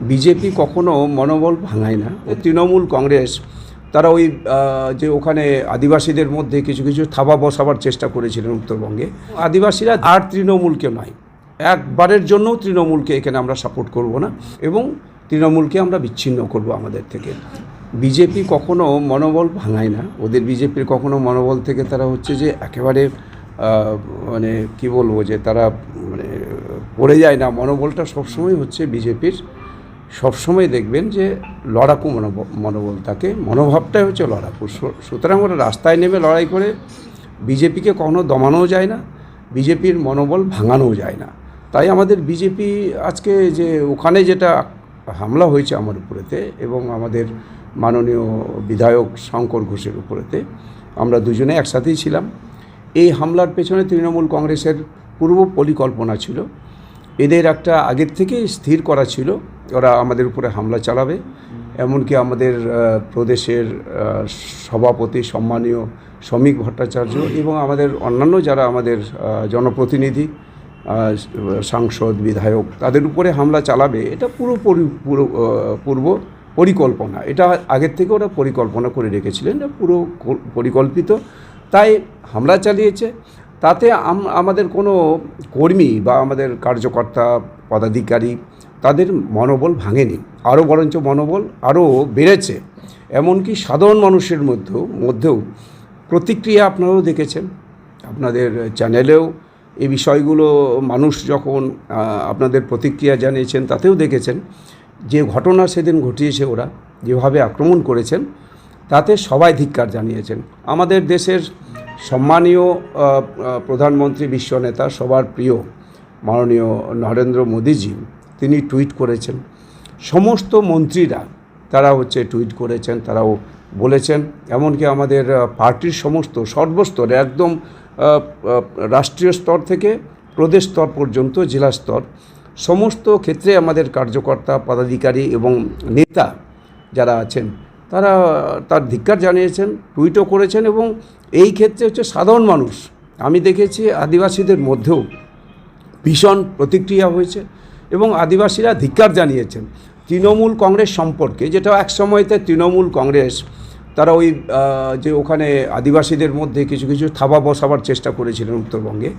BJP কখনো মনোবল ভাঙায় না। তৃণমূল কংগ্রেস, তারা ওই যে ওখানে আদিবাসীদের মধ্যে কিছু কিছু থাবা বসাবার চেষ্টা করেছিলেন উত্তরবঙ্গে। আদিবাসীরা আর তৃণমূলকে নয়। একবারের জন্যও তৃণমূলকে এখানে আমরা সাপোর্ট করব না এবং তৃণমূলকে আমরা বিচ্ছিন্ন করব আমাদের থেকে। বিজেপি কখনো মনোবল ভাঙায় না। ওদের বিজেপির কখনো মনোবল থেকে তারা হচ্ছে যে একেবারে মানে কি বলব যে তারা মানে পড়ে যায় না। মনোবলটা সবসময় হচ্ছে বিজেপির সবসময় দেখবেন যে লড়াকু মনোবল থাকে মনোভাবটাই হচ্ছে লড়াকু। সুতরাং ওরা রাস্তায় নেমে লড়াই করে, বিজেপিকে কখনো দমানোও যায় না, বিজেপির মনোবল ভাঙানোও যায় না। তাই আমাদের বিজেপি আজকে যে ওখানে যেটা হামলা হয়েছে আমার উপরেতে এবং আমাদের মাননীয় বিধায়ক শঙ্কর ঘোষের উপরেতে, আমরা দুজনে একসাথেই ছিলাম। এই হামলার পেছনে তৃণমূল কংগ্রেসের পূর্ব পরিকল্পনা ছিল। এদের একটা আগের থেকেই স্থির করা ছিল। ওরা আমাদের উপরে হামলা চালাবে। এমনকি আমাদের প্রদেশের সভাপতি, সম্মানীয় শ্রমিক ভট্টাচার্য এবং আমাদের অন্যান্য যারা আমাদের জনপ্রতিনিধি সাংসদ, বিধায়ক, তাদের উপরে হামলা চালাবে, এটা পুরো পরি- পূর্ব পরিকল্পনা। এটা আগের থেকে ওরা পরিকল্পনা করে রেখেছিলেন, এটা পুরো পরিকল্পিত। তাই হামলা চালিয়েছে। তাতে আমাদের কোনো কর্মী বা আমাদের কার্যকর্তা, পদাধিকারী তাদের মনোবল ভাঙেনি। আরও বরঞ্চ মনোবল আরও বেড়েছে। এমনকি সাধারণ মানুষের মধ্যেও মধ্যেও প্রতিক্রিয়া আপনারাও দেখেছেন। আপনাদের চ্যানেলেও এই বিষয়গুলো মানুষ যখন আপনাদের প্রতিক্রিয়া জানিয়েছেন, তাতেও দেখেছেন যে ঘটনা সেদিন ঘটিয়েছে ওরা, যেভাবে আক্রমণ করেছেন, তাতে সবাই ধিক্কার জানিয়েছেন। আমাদের দেশের সম্মানীয় প্রধানমন্ত্রী বিশ্বনেতা সবার প্রিয় মাননীয় নরেন্দ্র মোদীজি তিনি টুইট করেছেন। সমস্ত মন্ত্রীরা তারা হচ্ছে টুইট করেছেন, তারাও বলেছেন। এমনকি আমাদের পার্টির সমস্ত, সর্বস্তরে একদম রাষ্ট্রীয় স্তর থেকে প্রদেশ স্তর পর্যন্ত, জেলা স্তর, সমস্ত ক্ষেত্রে আমাদের কার্যকর্তা, পদাধিকারী এবং নেতা যারা আছেন, তারা তার ধিক্কার জানিয়েছেন, টুইটও করেছেন এবং এই ক্ষেত্রে হচ্ছে সাধারণ মানুষ, আমি দেখেছি আদিবাসীদের মধ্যেও ভীষণ প্রতিক্রিয়া হয়েছে। এবং আদিবাসীরা ধিক্কার জানিয়েছেন। তৃণমূল কংগ্রেস সম্পর্কে যেটা এক সময়তে তৃণমূল কংগ্রেস, তারা ওই যে ওখানে আদিবাসীদের মধ্যে কিছু কিছু থাবা বসাবার চেষ্টা করেছিলেন উত্তরবঙ্গে,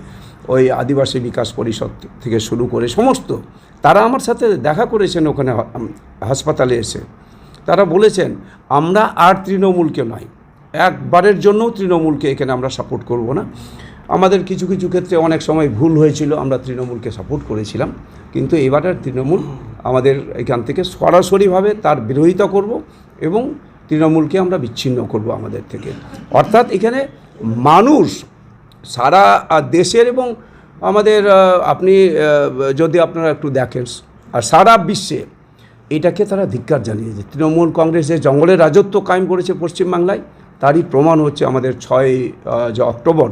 ওই আদিবাসী বিকাশ পরিষদ থেকে শুরু করে সমস্ত। তারা আমার সাথে দেখা করেছেন ওখানে হাসপাতালে এসে। তারা বলেছেন, আমরা আর তৃণমূলকে নয়, একবারের জন্যও তৃণমূলকে এখানে আমরা সাপোর্ট করব না। আমাদের কিছু কিছু ক্ষেত্রে অনেক সময় ভুল হয়েছিল, আমরা তৃণমূলকে সাপোর্ট করেছিলাম। কিন্তু এবারের তৃণমূল আমাদের এখান থেকে সরাসরিভাবে তার বিরোধিতা করব এবং তৃণমূলকে আমরা বিচ্ছিন্ন করব আমাদের থেকে। অর্থাৎ এখানে মানুষ সারা দেশের এবং আমাদের আপনি যদি আপনারা একটু দেখেন, আর সারা বিশ্বে এটাকে তারা ধিক্কার জানিয়েছে তৃণমূল কংগ্রেস যে জঙ্গলের রাজত্ব কায়েম করেছে পশ্চিমবাংলায়, তারই প্রমাণ হচ্ছে আমাদের ছয় যে অক্টোবর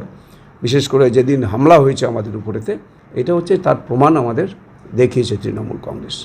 বিশেষ করে যেদিন হামলা হয়েছে আমাদের উপরেতে, এটা হচ্ছে তার প্রমাণ আমাদের দেখিয়েছে তৃণমূল কংগ্রেস।